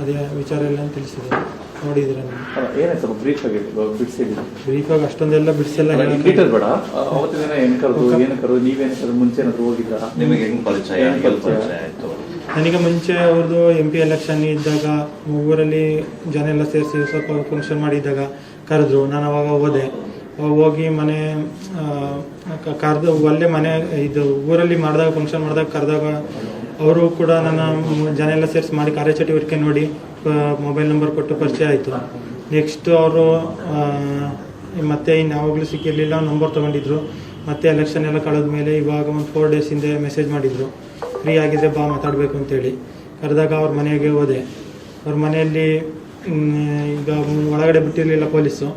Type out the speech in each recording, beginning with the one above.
ಅದೇ ವಿಚಾರ ಎಲ್ಲ ತಿಳಿಸಿದೆ. ನೋಡಿದ್ರೆ ಏನಾಯ್ತು? ಬ್ರೀಫ್ ಆಗಿ ಬಿಡಿಸಿದ್ದೀವಿ ಬ್ರೀಫಾಗಿ ಅಷ್ಟೊಂದೆಲ್ಲ ಬಿಡಿಸೆಲ್ಲ ಡೀಟೇಲ್ ಬೇಡ ಅವತ್ತಿನ ದಿನ ಏನ್ ಕರೆದು ಏನು ಕರೆದು ನೀವೇನು ಕರೆದು ಮುಂಚೆ ಏನಾದ್ರು ಹೋಗಿದ್ರಾ? ನಿಮಗೆ ಹೆಂಗ್ ಪರಿಚಯ? ಪರಿಚಯ? ಆಯ್ತು? ನನಗೆ ಮುಂಚೆ ಅವ್ರದ್ದು ಎಂ ಪಿ ಎಲೆಕ್ಷನ್ ಇದ್ದಾಗ ಊರಲ್ಲಿ ಜನ ಎಲ್ಲ ಸೇರಿಸಿ ಸ್ವಲ್ಪ ಫಂಕ್ಷನ್ ಮಾಡಿದ್ದಾಗ ಕರೆದ್ರು. ನಾನು ಅವಾಗ ಹೋದೆ. ಅವಾಗ ಹೋಗಿ ಮನೆ ಕರೆದು ಅಲ್ಲೇ ಮನೆ ಇದು ಊರಲ್ಲಿ ಮಾಡಿದಾಗ ಫಂಕ್ಷನ್ ಮಾಡಿದಾಗ ಕರೆದಾಗ ಅವರು ಕೂಡ ನನ್ನ ಜನ ಎಲ್ಲ ಸೇರಿಸಿ ಮಾಡಿ ಕಾರ್ಯಚಟುವಟಿಕೆ ನೋಡಿ ಮೊಬೈಲ್ ನಂಬರ್ ಕೊಟ್ಟು ಪರಿಚಯ ಆಯಿತು. ನೆಕ್ಸ್ಟ್ ಅವರು ಮತ್ತೆ ಇನ್ಯಾವಾಗಲೂ ಸಿಕ್ಕಿರಲಿಲ್ಲ ನಂಬರ್ ತೊಗೊಂಡಿದ್ರು. ಮತ್ತೆ ಎಲೆಕ್ಷನ್ ಎಲ್ಲ ಕಳೆದ ಮೇಲೆ ಇವಾಗ ಒಂದು ಫೋರ್ ಡೇಸ್ ಹಿಂದೆ ಮೆಸೇಜ್ ಮಾಡಿದರು. ಫ್ರೀ ಆಗಿದ್ರೆ ಬಾ ಮಾತಾಡಬೇಕು ಅಂತೇಳಿ. ಕರೆದಾಗ ಅವ್ರ ಮನೆಗೆ ಹೋದೆ. ಅವ್ರ ಮನೆಯಲ್ಲಿ ಈಗ ಒಳಗಡೆ ಬಿಟ್ಟಿರಲಿಲ್ಲ ಪೊಲೀಸು.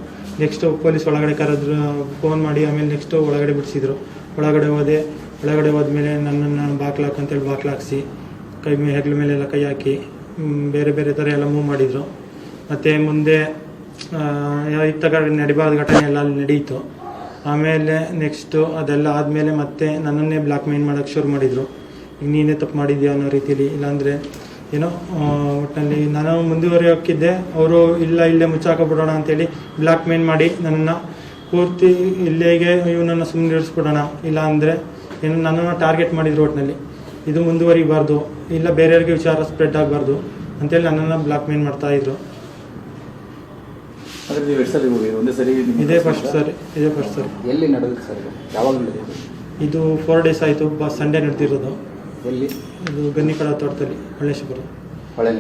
ನೆಕ್ಸ್ಟು ಪೊಲೀಸ್ ಒಳಗಡೆ ಕರೆದ್ರು ಫೋನ್ ಮಾಡಿ ಆಮೇಲೆ ನೆಕ್ಸ್ಟು ಒಳಗಡೆ ಬಿಡಿಸಿದ್ರು. ಒಳಗಡೆ ಹೋದೆ. ಒಳಗಡೆ ಹೋದ್ಮೇಲೆ ನನ್ನನ್ನು ಬಾಕ್ಲಾಕ್ ಅಂತೇಳಿ ಬಾಕ್ಲಾಕ್ಸಿ ಕೈ ಹೆಗ್ಲ ಮೇಲೆಲ್ಲ ಕೈ ಹಾಕಿ ಬೇರೆ ಬೇರೆ ಥರ ಎಲ್ಲ ಮೂವ್ ಮಾಡಿದರು. ಮತ್ತು ಮುಂದೆ ಇತ್ತ ನಡಿಬಾರ್ದ ಘಟನೆ ಎಲ್ಲ ಅಲ್ಲಿ ನಡೀತು. ಆಮೇಲೆ ನೆಕ್ಸ್ಟು ಅದೆಲ್ಲ ಆದಮೇಲೆ ಮತ್ತೆ ನನ್ನನ್ನೇ ಬ್ಲ್ಯಾಕ್ ಮೇಲ್ ಮಾಡೋಕ್ಕೆ ಶುರು ಮಾಡಿದರು. ಈಗ ನೀನೇ ತಪ್ಪು ಮಾಡಿದ್ಯಾ ಅನ್ನೋ ರೀತಿಯಲ್ಲಿ ಇಲ್ಲಾಂದರೆ, ಏನೋ ಒಟ್ಟಿನಲ್ಲಿ ನಾನು ಮುಂದುವರಿಯೋಕ್ಕಿದ್ದೆ, ಅವರು ಇಲ್ಲ, ಇಲ್ಲೇ ಮುಚ್ಚಾಕೊಬಿಡೋಣ ಅಂತೇಳಿ ಬ್ಲ್ಯಾಕ್ ಮೇಲ್ ಮಾಡಿ ನನ್ನನ್ನು ಪೂರ್ತಿ ಇಲ್ಲಿಗೆ ಇವನನ್ನು ಸುಮ್ಮನೆ ಇರಿಸ್ಬಿಡೋಣ ಇಲ್ಲ ಏನು ನನ್ನನ್ನು ಟಾರ್ಗೆಟ್ ಮಾಡಿದ್ರು ಒಟ್ಟಿನಲ್ಲಿ ಇದು ಮುಂದುವರಿಬಾರ್ದು ಇಲ್ಲ ಬೇರೆಯವ್ರಿಗೆ ವಿಚಾರ ಸ್ಪ್ರೆಡ್ ಆಗಬಾರ್ದು ಅಂತೇಳಿ ನನ್ನನ್ನು ಬ್ಲಾಕ್ ಮೇಲ್ ಮಾಡ್ತಾ ಇದ್ರು. ಅಂದ್ರೆ ನೀವು ಎಷ್ಟು ಸರಿ ಹೋಗಿ ಒಂದೇ ಸರಿ ಇದೇ ಫಸ್ಟ್ ಸರ್ ಇದೇ ಫಸ್ಟ್ ಸರ್. ಎಲ್ಲಿ ನಡೆದು ಸರ್ ಇದು? ಯಾವಾಗ ಇದು ಫೋರ್ ಡೇಸ್ ಆಯಿತು ಬ ಸಂಡೇ ನಡೆದಿರೋದು. ಎಲ್ಲಿ? ಇದು ಗನ್ನಿಕಡ ತೋಟದಲ್ಲಿ ಹಳ್ಳೇಶ್ವರ ಹೊಳೆ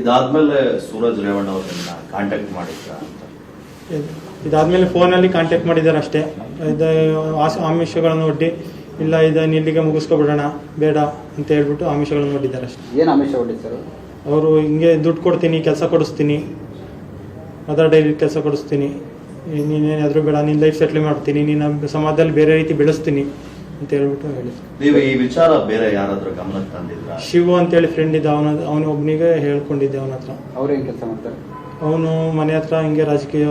ಇದಾದ್ಮೇಲೆ ಸೂರಜ್ ರೇವಣ್ಣ ಅವ್ರನ್ನ ಕಾಂಟ್ಯಾಕ್ಟ್ ಮಾಡಿದ್ರ ಅಂತ ಇದಾದಮೇಲೆ ಫೋನಲ್ಲಿ ಕಾಂಟ್ಯಾಕ್ಟ್ ಮಾಡಿದ್ದಾರೆ ಅಷ್ಟೇ. ಇದು ಆಸ ಆಮಿಷಗಳನ್ನು ಒಡ್ಡಿ ಇಲ್ಲ ಇದನ್ನು ಇಲ್ಲಿಗೆ ಮುಗಿಸ್ಕೊಬಿಡೋಣ ಬೇಡ ಅಂತ ಹೇಳ್ಬಿಟ್ಟು ಆಮಿಷಗಳನ್ನು ಒಡ್ಡಿದ್ದಾರೆ ಅಷ್ಟೇ. ಏನು ಆಮಿಷ ಹೊಡಿತು ಸರ್ ಅವರು ಹಿಂಗೆ ದುಡ್ಡು ಕೊಡ್ತೀನಿ ಕೆಲಸ ಕೊಡಿಸ್ತೀನಿ. ಅದರ ಡೈಲಿ ಕೆಲಸ ಕೊಡಿಸ್ತೀನಿ. ನೀನೇನಾದರೂ ಬೇಡ ನಿನ್ನ ಲೈಫ್ ಸೆಟ್ಲ್ ಮಾಡ್ತೀನಿ ನಿನ್ನ ಸಮಾಜದಲ್ಲಿ ಬೇರೆ ರೀತಿ ಬೆಳೆಸ್ತೀನಿ ಅಂತ ಹೇಳ್ಬಿಟ್ಟು ಹೇಳಿದ್ರು. ನೀವು ಈ ವಿಚಾರ ಬೇರೆ ಯಾರಾದರೂ ಗಮನಕ್ಕೆ ತಂದಿದ್ರ? ಶಿವು ಅಂತೇಳಿ ಫ್ರೆಂಡ್ ಇದ್ದ ಅವನ ಅವನೊಬ್ಬನಿಗೆ ಹೇಳ್ಕೊಂಡಿದ್ದೆ ಅವನ ಹತ್ರ. ಅವ್ರೇನು ಕೆಲಸ ಮಾಡ್ತಾರೆ? ಅವನು ಮನೆ ಹತ್ರ ಹಿಂಗೆ ರಾಜಕೀಯ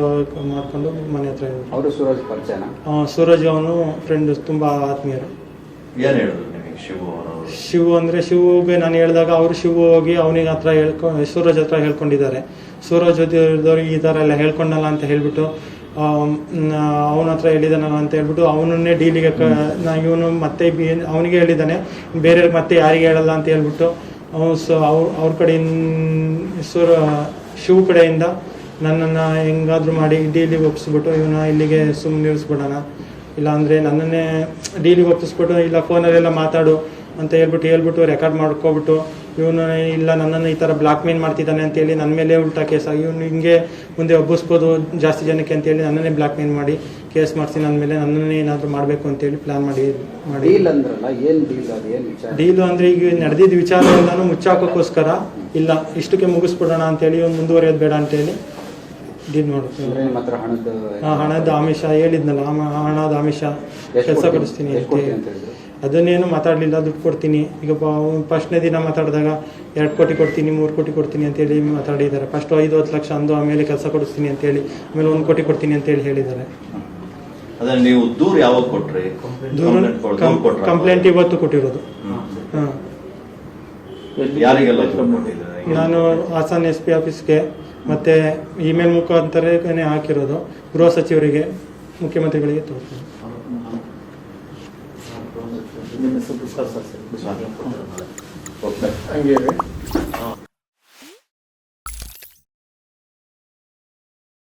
ಮಾಡ್ಕೊಂಡು ಮನೆ ಹತ್ರ. ಅವರು ಸೂರಜ್ ಪರಿಚಯನ? ಆ, ಸೂರಜ್ ಅವನು ಫ್ರೆಂಡ್ ತುಂಬ ಆತ್ಮೀಯರು. ಏನ್ ಹೇಳಿದ್ರು ನಿಮಗೆ ಶಿವು ಅವರು ಶಿವು ಅಂದರೆ ಶಿವುಗೆ ನಾನು ಹೇಳಿದಾಗ ಅವರು ಶಿವು ಹೋಗಿ ಅವನಿಗೆ ಹತ್ರ ಹೇಳ್ಕೊ ಸೂರಜ್ ಹತ್ರ ಹೇಳ್ಕೊಂಡಿದ್ದಾರೆ. ಸೂರಜ್ ಜೊತೆ ಈ ಥರ ಎಲ್ಲ ಹೇಳ್ಕೊಂಡಲ್ಲ ಅಂತ ಹೇಳ್ಬಿಟ್ಟು ಅವನ ಹತ್ರ ಹೇಳಿದಾನಲ್ಲ ಅಂತ ಹೇಳ್ಬಿಟ್ಟು ಅವನನ್ನೇ ಡೀಲಿಗೆ ಕ ನಾ ಇವನು ಮತ್ತೆ ಬಿ- ಅವನಿಗೆ ಹೇಳಿದ್ದಾನೆ ಬೇರೆ ಮತ್ತೆ ಯಾರಿಗೆ ಹೇಳಲ್ಲ ಅಂತ ಹೇಳ್ಬಿಟ್ಟು ಅವನು ಸೊ ಅವ್ರ ಅವ್ರ ಕಡೆಯಿಂದ ಸೂರ ಶಿವ ಕಡೆಯಿಂದ ನನ್ನನ್ನು ಹೆಂಗಾದ್ರೂ ಮಾಡಿ ಡೀಲಿ ಒಪ್ಪಿಸ್ಬಿಟ್ಟು ಇವನ ಇಲ್ಲಿಗೆ ಸುಮ್ಮನೆ ಇರಿಸ್ಬಿಡೋಣ ಇಲ್ಲಾಂದರೆ ನನ್ನನ್ನೇ ಡೀಲಿ ಒಪ್ಪಿಸ್ಬಿಟ್ಟು ಇಲ್ಲ ಫೋನಲ್ಲೆಲ್ಲ ಮಾತಾಡು ಅಂತ ಹೇಳ್ಬಿಟ್ಟು ಹೇಳ್ಬಿಟ್ಟು ರೆಕಾರ್ಡ್ ಮಾಡ್ಕೊಬಿಟ್ಟು, ಇವನು ಇಲ್ಲ ನನ್ನನ್ನು ಈ ಥರ ಬ್ಲಾಕ್ ಮೇಲ್ ಮಾಡ್ತಿದ್ದಾನೆ ಅಂತೇಳಿ ನನ್ನ ಮೇಲೆ ಉಲ್ಟಾ ಕೇಸಾಗಿ ಇವನು ಹಿಂಗೆ ಮುಂದೆ ಒಬ್ಬಿಸ್ಬೋದು ಜಾಸ್ತಿ ಜನಕ್ಕೆ ಅಂತೇಳಿ ನನ್ನನ್ನೇ ಬ್ಲಾಕ್ ಮೇಲ್ ಮಾಡಿ ಕೇಸ್ ಮಾಡ್ತೀನಿ ನನ್ನ ಮೇಲೆ ನನ್ನನ್ನೇ ಏನಾದರೂ ಮಾಡಬೇಕು ಅಂತೇಳಿ ಪ್ಲಾನ್ ಮಾಡಿ ಮಾಡಿ ಡೀಲ್ ಅಂದ್ರಲ್ಲ ಏನು ಡೀಲ್ ಅದು ಏನು ವಿಚಾರ? ಡೀಲು ಅಂದರೆ ಈಗ ನಡೆದಿದ್ದ ವಿಚಾರ ಎಲ್ಲನೂ ಮುಚ್ಚಾಕೋಕ್ಕೋಸ್ಕರ ಇಲ್ಲ ಇಷ್ಟಕ್ಕೆ ಮುಗಿಸ್ಬಿಡೋಣ ಅಂತೇಳಿ ಒಂದು ಮುಂದುವರಿಯೋದು ಬೇಡ ಅಂತೇಳಿ ಡೀಲ್ ಮಾಡ್ತೀನಿ ಮಾಡ್ತೀವಿ ನಿಮ್ಮ ಹತ್ರ ಹಣದ ಆ ಹಣದ ಆಮಿಷ ಹೇಳಿದ್ನಲ್ಲ ಆ ಮ- ಹಣದ ಆಮಿಷ ಕೆಲಸ ಕೊಡಿಸ್ತೀನಿ ಎಷ್ಟು ಕೊಡ್ತೀನಿ ಅಂತ ಅಂತ ಹೇಳಿದ್ರು? ಅದನ್ನೇನು ಮಾತಾಡಲಿಲ್ಲ ದುಡ್ಡು ಕೊಡ್ತೀನಿ. ಈಗ ಫಸ್ಟ್ನೇ ದಿನ ಮಾತಾಡಿದಾಗ ಎರಡು ಕೋಟಿ ಕೊಡ್ತೀನಿ ಮೂರು ಕೋಟಿ ಕೊಡ್ತೀನಿ ಅಂತೇಳಿ ಮಾತಾಡಿದ್ದಾರೆ ಫಸ್ಟ್ ಐದು ಹತ್ತು ಲಕ್ಷ ಅಂದು ಆಮೇಲೆ ಕೆಲಸ ಕೊಡಿಸ್ತೀನಿ ಅಂತೇಳಿ ಆಮೇಲೆ ಒಂದು ಕೋಟಿ ಕೊಡ್ತೀನಿ ಅಂತೇಳಿ ಹೇಳಿದ್ದಾರೆ ಅದೇ ನೀವು ದೂರ ಯಾವಾಗ ಕೊಟ್ರಿ? ಕಂಪ್ಲೇಂಟ್ ಇವತ್ತು ಕೊಟ್ಟಿರೋದು. ಯಾರಿಗೆಲ್ಲ? ನಾನು ಹಾಸನ್ ಎಸ್ ಪಿ ಆಫೀಸ್ಗೆ ಮತ್ತೆ ಇಮೇಲ್ ಮುಖಾಂತರನೇ ಹಾಕಿರೋದು. ಗೃಹ ಸಚಿವರಿಗೆ ಮುಖ್ಯಮಂತ್ರಿಗಳಿಗೆ ತೋರಿಸ್ತೀನಿ. ಹಂಗೆ.